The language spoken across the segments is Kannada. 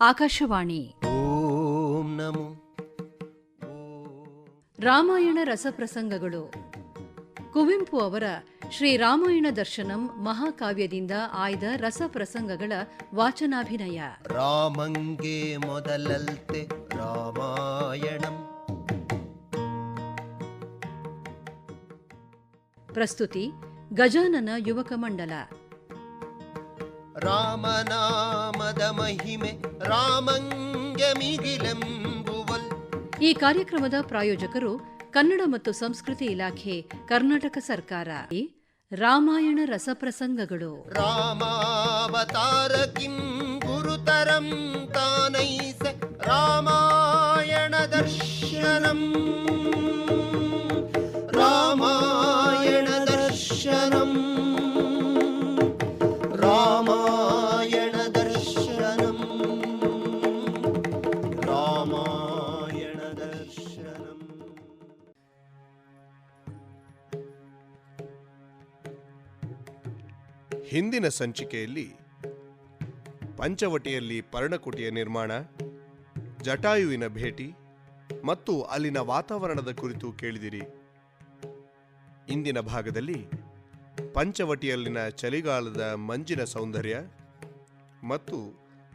ಆಕಾಶವಾಣಿ. ಓಂ ನಮೋ. ರಾಮಾಯಣ ರಸಪ್ರಸಂಗಗಳು. ಕುವೆಂಪು ಅವರ ಶ್ರೀ ರಾಮಾಯಣ ದರ್ಶನಂ ಮಹಾಕಾವ್ಯದಿಂದ ಆಯ್ದ ರಸಪ್ರಸಂಗಗಳ ವಾಚನಾಭಿನಯ. ರಾಮಂಗೆ ಮೊದಲಲ್ತೆ ರಾಮಾಯಣಂ. ಪ್ರಸ್ತುತಿ ಗಜಾನನ ಯುವಕ ಮಂಡಲ. ರಾಮನಾಮದ ಮಹಿಮೆ ರಾಮಂಗೆ ಮಿಗಿಲೆಂಬುವಲ್ ಈ ಕಾರ್ಯಕ್ರಮದ ಪ್ರಾಯೋಜಕರು ಕನ್ನಡ ಮತ್ತು ಸಂಸ್ಕೃತಿ ಇಲಾಖೆ ಕರ್ನಾಟಕ ಸರ್ಕಾರ. ರಾಮಾಯಣ ರಸಪ್ರಸಂಗಗಳು. ರಾಮಾವತಾರ ಕಿಂ ಗುರುತರಂ ತಾನೈಸ ರಾಮಾಯಣ ದರ್ಶನಂ. ಹಿಂದಿನ ಸಂಚಿಕೆಯಲ್ಲಿ ಪಂಚವಟಿಯಲ್ಲಿ ಪರ್ಣಕುಟಿಯ ನಿರ್ಮಾಣ, ಜಟಾಯುವಿನ ಭೇಟಿ ಮತ್ತು ಅಲ್ಲಿನ ವಾತಾವರಣದ ಕುರಿತು ಕೇಳಿದಿರಿ. ಇಂದಿನ ಭಾಗದಲ್ಲಿ ಪಂಚವಟಿಯಲ್ಲಿನ ಚಳಿಗಾಲದ ಮಂಜಿನ ಸೌಂದರ್ಯ ಮತ್ತು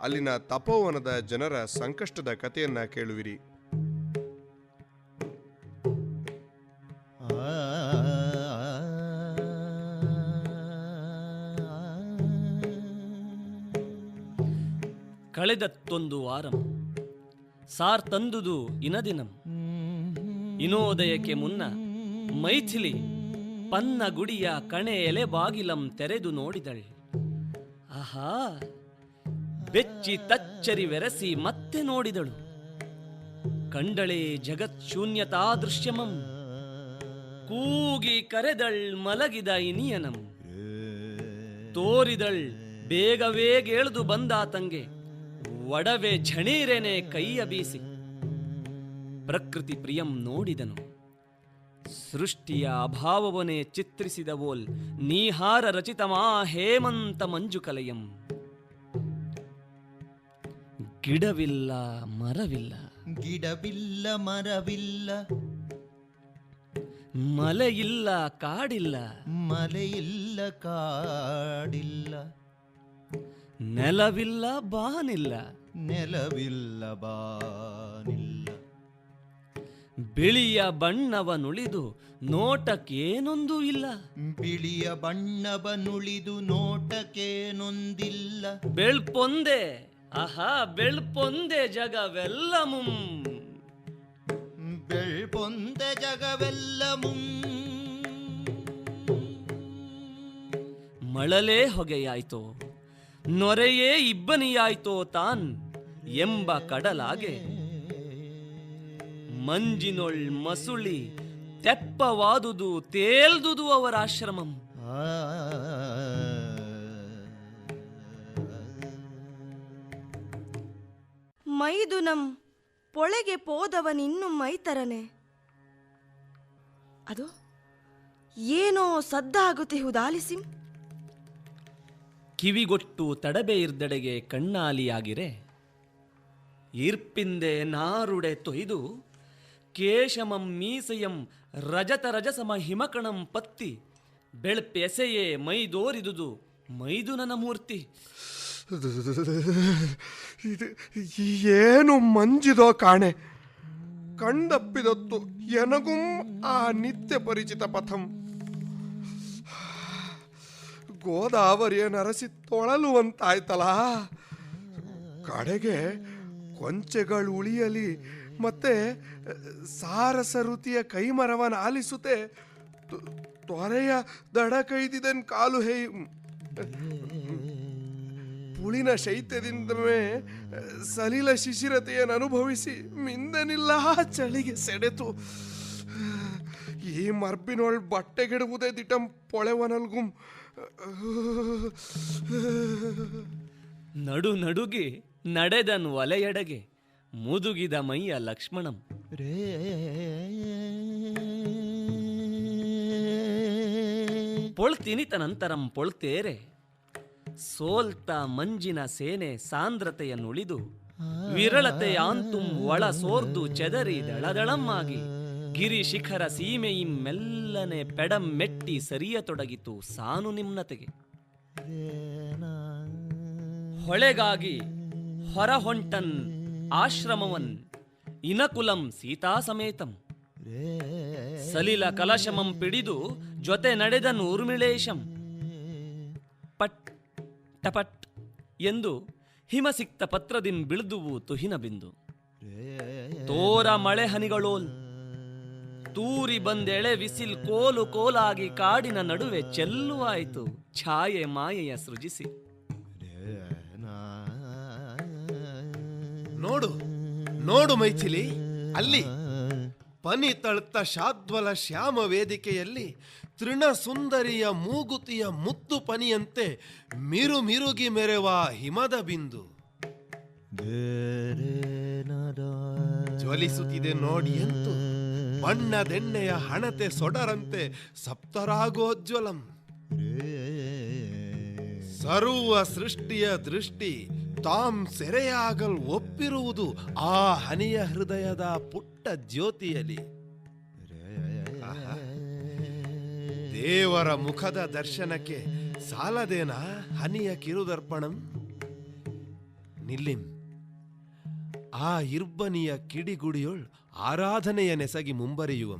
ಅಲ್ಲಿನ ತಪೋವನದ ಜನರ ಸಂಕಷ್ಟದ ಕಥೆಯನ್ನ ಕೇಳುವಿರಿ. ಕಳೆದತ್ತೊಂದು ವಾರಂ. ಸಾರ್ ತಂದುದು ಇನದಿನಂ. ಇನೋದಯಕ್ಕೆ ಮುನ್ನ ಮೈಥಿಲಿ ಪನ್ನ ಗುಡಿಯ ಕಣೆ ಎಲೆ ಬಾಗಿಲಂ ತೆರೆದು ನೋಡಿದಳೆ. ಆಹಾ, ಬೆಚ್ಚಿ ತಚ್ಚರಿ ವೆರಸಿ ಮತ್ತೆ ನೋಡಿದಳು. ಕಂಡಳೆ ಜಗತ್ ಶೂನ್ಯತಾ ದೃಶ್ಯಮಂ. ಕೂಗಿ ಕರೆದಳ್ ಮಲಗಿದ ಇನಿಯನಂ. ತೋರಿದಳ್ ಬೇಗ ಬೇಗೇಳ್ದು ಬಂದಾತಂಗೆ ಒಡವೆ ಝಣೀರೆನೆ ಕೈಯ ಬೀಸಿ. ಪ್ರಕೃತಿ ಪ್ರಿಯಂ ನೋಡಿದನು. ಸೃಷ್ಟಿಯ ಅಭಾವವನೇ ಚಿತ್ರಿಸಿದವೋಲ್ ನೀಹಾರ ರಚಿತಮಾ ಹೇಮಂತ ಮಂಜು ಕಲೆಯಂ. ಗಿಡವಿಲ್ಲ ಮರವಿಲ್ಲ. ಗಿಡವಿಲ್ಲ ಮರವಿಲ್ಲ. ಮಲೆಯಿಲ್ಲ ಕಾಡಿಲ್ಲ. ಮಲೆಯಿಲ್ಲ ಕಾಡಿಲ್ಲ. ನೆಲವಿಲ್ಲ ಬಾನಿಲ್ಲ. ನೆಲವಿಲ್ಲ ಬಾನಿಲ್ಲ ಬಿಳಿಯ ಬಣ್ಣವನುಳಿದು ನೋಟಕ್ಕೇನೊಂದು ಇಲ್ಲ. ಬಿಳಿಯ ಬಣ್ಣವನುಳಿದು ನೋಟಕ್ಕೇನೊಂದಿಲ್ಲ. ಬೆಳ್ಪೊಂದೆ ಆಹಾ ಬೆಳ್ಪೊಂದೆ ಜಗವೆಲ್ಲಮುಂ ಬೆಳ್ಪೊಂದೆ ಜಗವೆಲ್ಲ ಮುಂ. ಮಳಲೇ ಹೊಗೆಯಾಯ್ತೋ. ನೊರೆಯೇ ಇಬ್ಬನಿಯಾಯ್ತೋ ತಾನ್ ಎಂಬ ಕಡಲಾಗೆ. ಮಂಜಿನೊಳ್ ಮಸುಳಿ ತೆಪ್ಪವಾದುದು ತೇಲ್ದುದು ಅವರ ಆಶ್ರಮಂ. ಮೈದುನಂ ಪೊಳೆಗೆ ಪೋದವನಿನ್ನು ಮೈತರನೆ. ಅದು ಏನೋ ಸದ್ದಾಗುತ್ತಿಹುದಾಲಿಸಿಂ ಕಿವಿಗೊಟ್ಟು ತಡಬೆ ಇರ್ದಡೆಗೆ ಕಣ್ಣಾಲಿಯಾಗಿರೆ. ಈರ್ಪಿಂದೆ ನಾರುಡೆ ತೊಯ್ದು ಕೇಶಮಂ ಮೀಸೆಯಂ ರಜತ ರಜಸಮ ಹಿಮಕಣಂ ಪತ್ತಿ ಬೆಳ್ಪೆಸೆಯೇ ಮೈದೋರಿದುದು ಮೈದುನನ ಮೂರ್ತಿ. ಏನು ಮಂಜಿದೋ ಕಾಣೆ. ಕಂಡಪ್ಪಿದತ್ತು ಎನಗುಂ ಆ ನಿತ್ಯ ಪರಿಚಿತ ಪಥಂ. ಗೋದಾವರಿಯ ನರಸಿ ತೊಳಲುವಂತಾಯ್ತಲ್ಲ ಕಡೆಗೆ ಕೊಂಚೆಗಳು ಉಳಿಯಲಿ, ಮತ್ತೆ ಸಾರಸ ಋತಿಯ ಕೈಮರವನ ಆಲಿಸುತ್ತೆ. ತೊರೆಯ ದಡ ಕೈದಿದನ್ ಕಾಲು ಹೇ ಪುಳಿನ ಶೈತ್ಯದಿಂದವೇ ಸಲಿಲ ಶಿಶಿರತೆಯನ್ನು ಅನುಭವಿಸಿ, ಮಿಂದನಿಲ್ಲ ಚಳಿಗೆ ಸೆಡೆತು. ಈ ಮರ್ಬಿನೊಳ್ ಬಟ್ಟೆಗಿಡುವುದೇ ದಿಟಂ ಪೊಳೆವನಲ್ಗುಂ. ನಡು ನಡುಗಿ ನಡೆದನ್ ಒಲೆಯಡೆಗೆ ಮುದುಗಿದ ಮೈಯ ಲಕ್ಷ್ಮಣಂ. ರೇ ಪೊಳ್ತಿನಿತ ನಂತರಂ ಪೊಳ್ತೇರೆ ಸೋಲ್ತ ಮಂಜಿನ ಸೇನೆ ಸಾಂದ್ರತೆಯನ್ನುಳಿದು ವಿರಳತೆಯಾಂತುಂ ಒಳ ಸೋರ್ದು ಚೆದರಿ ದಳದಳಮ್ಮಾಗಿ ಗಿರಿ ಶಿಖರ ಸೀಮೆ ಇಮ್ಮೆಲ್ಲನೆ ಪೆಡಂ ಮೆಟ್ಟಿ ಸರಿಯತೊಡಗಿತು ಸಾನು ನಿಮ್ನತೆಗೆ. ಹೊಳೆಗಾಗಿ ಹೊರಹೊಂಟನ್ ಆಶ್ರಮವನ್ ಇನಕುಲಂ ಸೀತಾ ಸಮೇತಂ. ಸಲಿಲ ಕಲಶಮಂ ಪಿಡಿದು ಜೊತೆ ನಡೆದನು ಉರ್ಮಿಳೇಶಂ. ಪಟ್ ಟಪಟ್ ಎಂದು ಹಿಮಸಿಕ್ತ ಪತ್ರದಿಂ ಬಿಳಿದುವು ತುಹಿನ ಬಿಂದು ತೋರ ಮಳೆ ಹನಿಗಳೋಲ್ ತೂರಿ ಬಂದೆಳೆ ವಿಸಿಲ್ ಕೋಲು ಕೋಲಾಗಿ ಕಾಡಿನ ನಡುವೆ ಚೆಲ್ಲುವಾಯಿತು. ಛಾಯೆ ಮಾಯೆಯ ಸೃಜಿಸಿ. ನೋಡು ನೋಡು ಮೈಥಿಲಿ, ಅಲ್ಲಿ ಪನಿ ತಳ್ತ ಶಾದ್ವಲ ಶ್ಯಾಮ ವೇದಿಕೆಯಲ್ಲಿ ತೃಣ ಸುಂದರಿಯ ಮೂಗುತಿಯ ಮುತ್ತು ಪನಿಯಂತೆ ಮಿರು ಮಿರುಗಿ ಮೆರೆವ ಹಿಮದ ಬಿಂದು. ಜ್ವಲಿಸುತ್ತಿದೆ ನೋಡಿ ಎಂತು. ಬಣ್ಣದೆಣ್ಣೆಯ ಹಣತೆ ಸೊಡರಂತೆ ಸಪ್ತರಾಗೋಜ್ವಲಂ. ಸರ್ವ ಸೃಷ್ಟಿಯ ದೃಷ್ಟಿ ತಾಂ ಸೆರೆಯಾಗಲ್ ಒಪ್ಪಿರುವುದು ಆ ಹನಿಯ ಹೃದಯದ ಪುಟ್ಟ ಜ್ಯೋತಿಯಲ್ಲಿ. ದೇವರ ಮುಖದ ದರ್ಶನಕ್ಕೆ ಸಾಲದೇನ ಹನಿಯ ಕಿರುದರ್ಪಣಂ? ನಿಲ್ಲಿಂ. ಆ ಇರ್ಬನಿಯ ಕಿಡಿಗುಡಿಯೊಳ್ ಆರಾಧನೆಯ ನೆಸಗಿ ಮುಂಬರಿಯುವಂ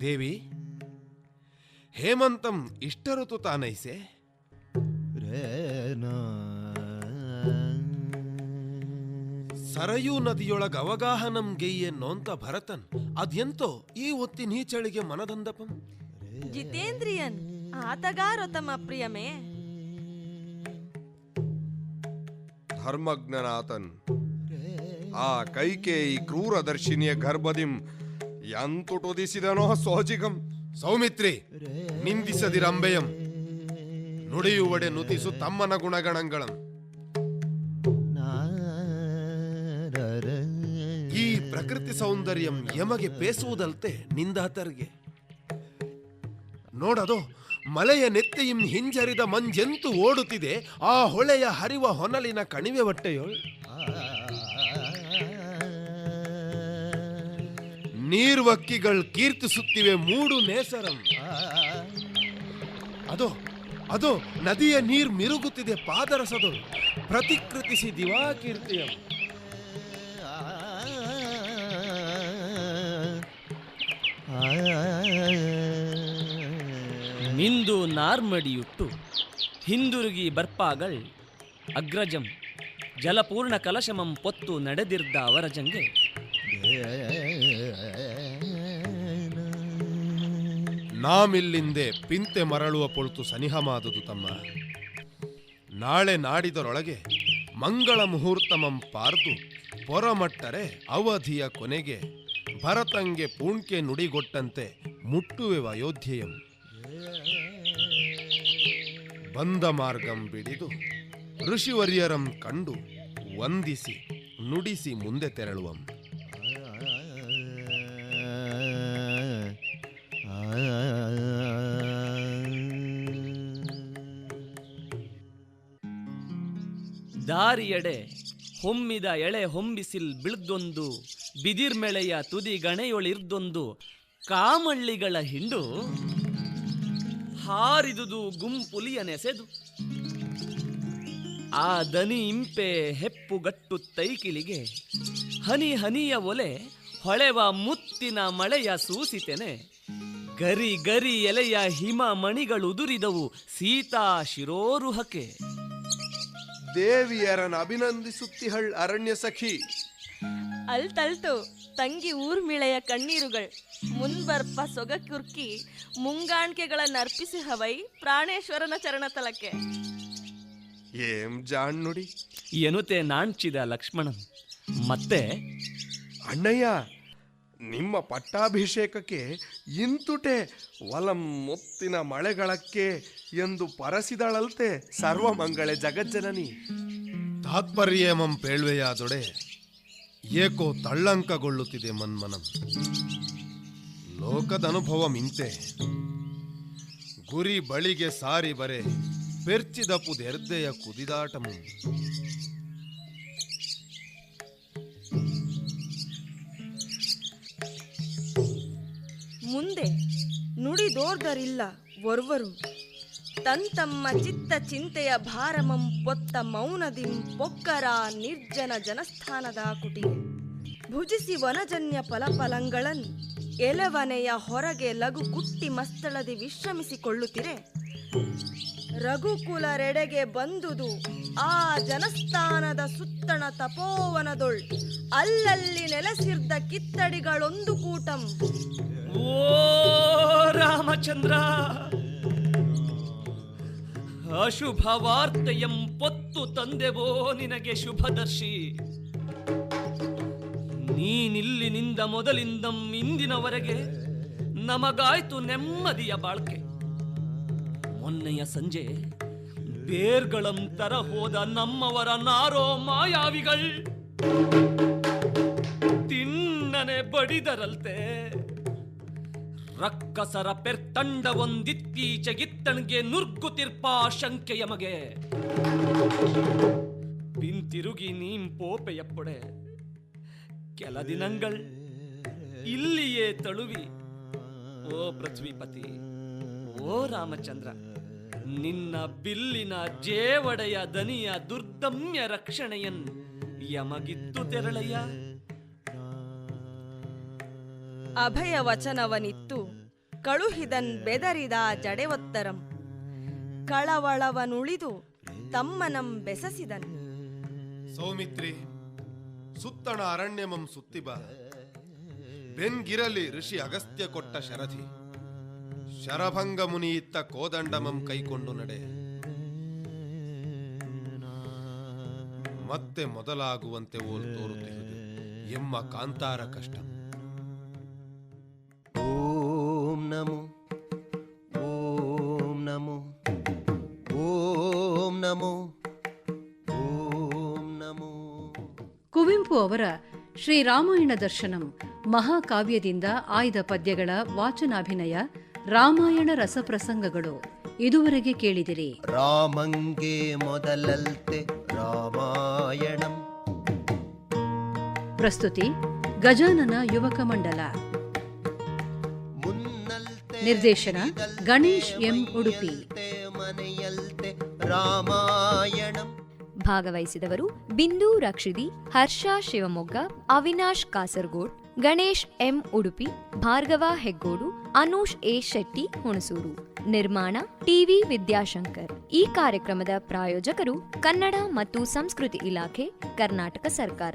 ದೇವಿ ಹೇಮಂತಂ ಇಷ್ಟ ಋತು ತಾನೈಸೆ ಸರಯೂ ನದಿಯೊಳಗ ಅವಗಾಹನಂ ಗೆಯ್ಯೆ ನೋಂತ ಭರತನ್. ಅದೆಂತೋ ಈ ಒತ್ತಿ ನೀಚಳಿಗೆ ಮನದಂದಪಂ? ಜಿತೇಂದ್ರಿಯನ್ ಆತಗಾರೋ ತಮ್ಮ ಪ್ರಿಯಮೇ. ಧರ್ಮಜ್ಞನಾಥನ್. ಆ ಕೈಕೇಯಿ ಕ್ರೂರದರ್ಶಿನಿಯ ಗರ್ಭದಿಂ ಎಂತುಟುದಿಸಿದನೋ ಸೋಜಿಗಂ. ಸೌಮಿತ್ರಿ ನಿಂದಿಸದಿರಂಬೆಯಂ ನುಡಿಯುವಡೆ ನುತಿಸು ತಮ್ಮನ ಗುಣಗಣಗಳಂ. ಈ ಪ್ರಕೃತಿ ಸೌಂದರ್ಯಂ ಯಮಗೆ ಪೇಸುವುದಲ್ತೆ ನಿಂದಾತರಿಗೆ. ನೋಡದು ಮಲೆಯ ನೆತ್ತೆಯಿಂ ಹಿಂಜರಿದ ಮಂಜೆಂತು ಓಡುತ್ತಿದೆ, ಆ ಹೊಳೆಯ ಹರಿವ ಹೊನಲಿನ ಕಣಿವೆ ಹೊಟ್ಟೆಯೊಳ್ ನೀರ್ವಕ್ಕಿಗಳು ಕೀರ್ತಿಸುತ್ತಿವೆ ಮೂಡು ನೇಸರಂ. ಅದು ಅದು, ನದಿಯ ನೀರ್ ಮಿರುಗುತ್ತಿದೆ ಪಾದರಸದು? ಪ್ರತಿಕೃತಿಸಿ ದಿವಾ ಕೀರ್ತಿಯಂ ಮಿಂದು ನಾರ್ಮಡಿಯುಟ್ಟು, ಹಿಂದುರುಗಿ ಬರ್ಪಾಗಳ್ ಅಗ್ರಜಂ, ಜಲಪೂರ್ಣ ಕಲಶಮಂ ಪೊತ್ತು ನಡೆದಿರ್ದ ಅವರ ಜಂಗೆ ನಾಮಿಲ್ಲಿಂದೆ ಪಿಂತೆ ಮರಳುವ ಪೊಳ್ತು ಸನಿಹಮಾದುದು ತಮ್ಮ. ನಾಳೆ ನಾಡಿದರೊಳಗೆ ಮಂಗಳ ಮುಹೂರ್ತಮಂ ಪಾರ್ದು ಪೊರಮಟ್ಟರೆ ಅವಧಿಯ ಕೊನೆಗೆ ಭರತಂಗೆ ಪೂಣ್ಕೆ ನುಡಿಗೊಟ್ಟಂತೆ ಮುಟ್ಟುವೆವ ಅಯೋಧ್ಯೆಯಂ. ಬಂದ ಮಾರ್ಗಂ ಬಿಡಿದು ಋಷಿವರ್ಯರಂ ಕಂಡು ವಂದಿಸಿ, ನುಡಿಸಿ ಮುಂದೆ ತೆರಳುವಂ. ದಾರಿಯಡೆ ಹೊಮ್ಮಿದ ಎಳೆ ಹೊಂಬಿಸಿಲ್ ಬಿಳ್ದೊಂದು, ಬಿದಿರ್ಮೆಳೆಯ ತುದಿ ಗಣೆಯೊಳಿರ್ದೊಂದು, ಕಾಮಳ್ಳಿಗಳ ಹಿಂಡು. ಹಾರಿದುದು ಗುಂಪುಲಿಯ ನೆಸೆದು. ಆ ದನಿ ಇಂಪೆ ಹೆಪ್ಪುಗಟ್ಟು ತೈಕಿಲಿಗೆ ಹನಿ ಹನಿಯ ಒಲೆ ಹೊಳೆವ ಮುತ್ತಿನ ಮಳೆಯ ಸೂಸಿತೆನೆ. ಗರಿ ಗರಿ ಎಲೆಯ ಹಿಮ ಮಣಿಗಳುದುರಿದವು ಸೀತಾ ಶಿರೋರುಹಕ್ಕೆ. ದೇವಿಯರನ್ನು ಅಭಿನಂದಿಸುತ್ತಿಹಳ್ ಅರಣ್ಯ ಸಖಿ. ಅಲ್ತಲ್ತು ತಂಗಿ ಊರ್ಮಿಳೆಯ ಕಣ್ಣೀರುಗಳ್. ಮುನ್ಬರ್ಪ ಸೊಗ ಕುರ್ಕಿ ಮುಂಗಾಣ್ಕೆಗಳನ್ನ ಅರ್ಪಿಸಿ ಹವೈ ಪ್ರಾಣೇಶ್ವರನ ಚರಣತಲಕ್ಕೆ ಏಂ ಜಾಣ್ ನುಡಿ? ಎನುತೆ ನಾಣ್ಚಿದ ಲಕ್ಷ್ಮಣನ್. ಮತ್ತೆ? ಅಣ್ಣಯ್ಯ ನಿಮ್ಮ ಪಟ್ಟಾಭಿಷೇಕಕ್ಕೆ ಇಂತುಟೆ ಒಲಂ ಮುತ್ತಿನ ಮಳೆಗಳಕ್ಕೆ ಎಂದು ಪರಸಿದಳಲ್ತೆ ಸರ್ವಮಂಗಳೆ ಜಗಜ್ಜನನಿ. ತಾತ್ಪರ್ಯೇಮಂ ಪೇಳ್ವೆಯಾದೊಡೆ ಏಕೋ ತಳ್ಳಂಕಗೊಳ್ಳುತ್ತಿದೆ ಮನ್ಮನಂ. ಲೋಕದ ಅನುಭವ ಮಿಂತೆ. ಗುರಿ ಬಳಿಗೆ ಸಾರಿ ಬರೆ ಪೆರ್ಚಿದಪುದೆರ್ದೆಯ ಕುದಿದಾಟಮು. ಮುಂದೆ ನುಡಿದೋರ್ದರಿಲ್ಲ ಒರ್ವರು ತಂತಮ್ಮ ಚಿತ್ತ ಚಿಂತೆಯ ಭಾರಮಂ ಪೊತ್ತ ಮೌನದಿಂ ಪೊಕ್ಕರ ನಿರ್ಜನ ಜನಸ್ಥಾನದ ಕುಟಿ ಭುಜಿಸಿ ವನಜನ್ಯ ಫಲಫಲಂಗಳನ್ ಎಲವನೆಯ ಹೊರಗೆ ಲಘು ಕುಟ್ಟಿ ಮಸ್ತಳದಿ ವಿಶ್ರಮಿಸಿಕೊಳ್ಳುತ್ತಿರೆ. ರಘುಕುಲರೆಡೆಗೆ ಬಂದುದು ಆ ಜನಸ್ಥಾನದ ಸುತ್ತಣ ತಪೋವನದೊಳ್. ಅಲ್ಲಲ್ಲಿ ನೆಲೆಸಿರ್ದ ಕಿತ್ತಡಿಗಳೊಂದು ಕೂಟಂ. ಓ ರಾಮಚಂದ್ರ! ಅಶುಭ ವಾರ್ತೆಯಂ ಪೊತ್ತು ತಂದೆವೋ ನಿನಗೆ ಶುಭದರ್ಶಿ. ನೀನಿಲ್ಲಿನಿಂದ ಮೊದಲಿಂದಂ ಇಂದಿನವರೆಗೆ ನಮಗಾಯ್ತು ನೆಮ್ಮದಿಯ ಬಾಳ್ಕೆ. ಮೊನ್ನೆಯ ಸಂಜೆ ಬೇರ್ಗಳಂ ತರ ಹೋದ ನಮ್ಮವರ ನಾರೋ ಮಾಯಾವಿಗಳ್. ತಿನ್ನನೆ ಬಡಿದರಲ್ತೆ. ರಕ್ಕಸರ ಪೆರ್ತಂಡ ಒಂದಿತ್ತೀಚೆಗಿತ್ತಣ್ಗೆ ನುರ್ಗುತಿರ್ಪಾ ಶಂಕೆಯ ಮಗೆ. ಪಿಂತಿರುಗಿ ನೀಂ ಪೋಪೆಯಪ್ಪೊಡೆ ಕೆಲ ದಿನಗಳು ಇಲ್ಲಿಯೇ ತಳುವಿ. ಓ ಪೃಥ್ವಿಪತಿ ಓ ರಾಮಚಂದ್ರ ನಿನ್ನ ಬಿಲ್ಲಿನ ಜೇವಡೆಯ ದನಿಯ ದುರ್ದಮ್ಯ ರಕ್ಷಣೆಯನ್ನು ಯಮಗಿತ್ತು ತೆರಳಯ್ಯ. ಅಭಯ ವಚನವನಿತ್ತು ಕಳುಹಿದನ್ ಬೆದರಿದ ಜಡೆವತ್ತರಂ. ಕಳವಳವನುಳಿದು ತಮ್ಮನಂ ಬೆಸಸಿದನು. ಸೌಮಿತ್ರಿ ಸುತ್ತಣ ಅರಣ್ಯಮಂ ಸುತ್ತಿಬ. ಬೆನ್ಗಿರಲಿ ಋಷಿ ಅಗಸ್ತ್ಯ ಕೊಟ್ಟ ಶರಧಿ ಶರಭಂಗ ಮುನಿಯಿತ್ತ ಕೋದಂಡಮಂ ಕೈಕೊಂಡು ನಡೆ. ಮತ್ತೆ ಮೊದಲಾಗುವಂತೆ ಓಲ್ ತೋರುತ್ತಿರುವುದು. ಎಮ್ಮ ಕಾಂತಾರ ಕಷ್ಟ. ಓಂ ನಮೋ ಶ್ರೀರಾಮಾಯಣ ದರ್ಶನಂ ಮಹಾಕಾವ್ಯದಿಂದ ಆಯ್ದ ಪದ್ಯಗಳ ವಾಚನಾಭಿನಯ ರಾಮಾಯಣ ರಸಪ್ರಸಂಗಗಳು. ಇದುವರೆಗೆ ಕೇಳಿದಿರಿ. ರಾಮಂಗೆ ಮೊದಲಲ್ತೆ ರಾಮಾಯಣಂ. ಪ್ರಸ್ತುತಿ ಗಜಾನನ ಯುವಕ ಮಂಡಲ. ನಿರ್ದೇಶನ ಗಣೇಶ್ ಎಂ ಉಡುಪಿ. ರಾಮಾಯಣಂ. ಭಾಗವಹಿಸಿದವರು ಬಿಂದು ರಕ್ಷಿದಿ, ಹರ್ಷ ಶಿವಮೊಗ್ಗ, ಅವಿನಾಶ್ ಕಾಸರಗೋಡ್, ಗಣೇಶ್ ಎಂ ಉಡುಪಿ, ಭಾರ್ಗವ ಹೆಗ್ಗೋಡು ಅನೂಶ್ ಎ ಶೆಟ್ಟಿ, ಹುಣಸೂರು. ನಿರ್ಮಾಣ ಟಿವಿ ವಿದ್ಯಾಶಂಕರ್. ಈ ಕಾರ್ಯಕ್ರಮದ ಪ್ರಾಯೋಜಕರು ಕನ್ನಡ ಮತ್ತು ಸಂಸ್ಕೃತಿ ಇಲಾಖೆ, ಕರ್ನಾಟಕ ಸರ್ಕಾರ.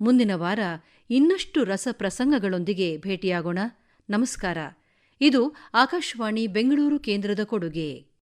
ಮುಂದಿನ ವಾರ ಇನ್ನಷ್ಟು ರಸಪ್ರಸಂಗಗಳೊಂದಿಗೆ ಭೇಟಿಯಾಗೋಣ. ನಮಸ್ಕಾರ. ಇದು ಆಕಾಶವಾಣಿ ಬೆಂಗಳೂರು ಕೇಂದ್ರದ ಕೊಡುಗೆ.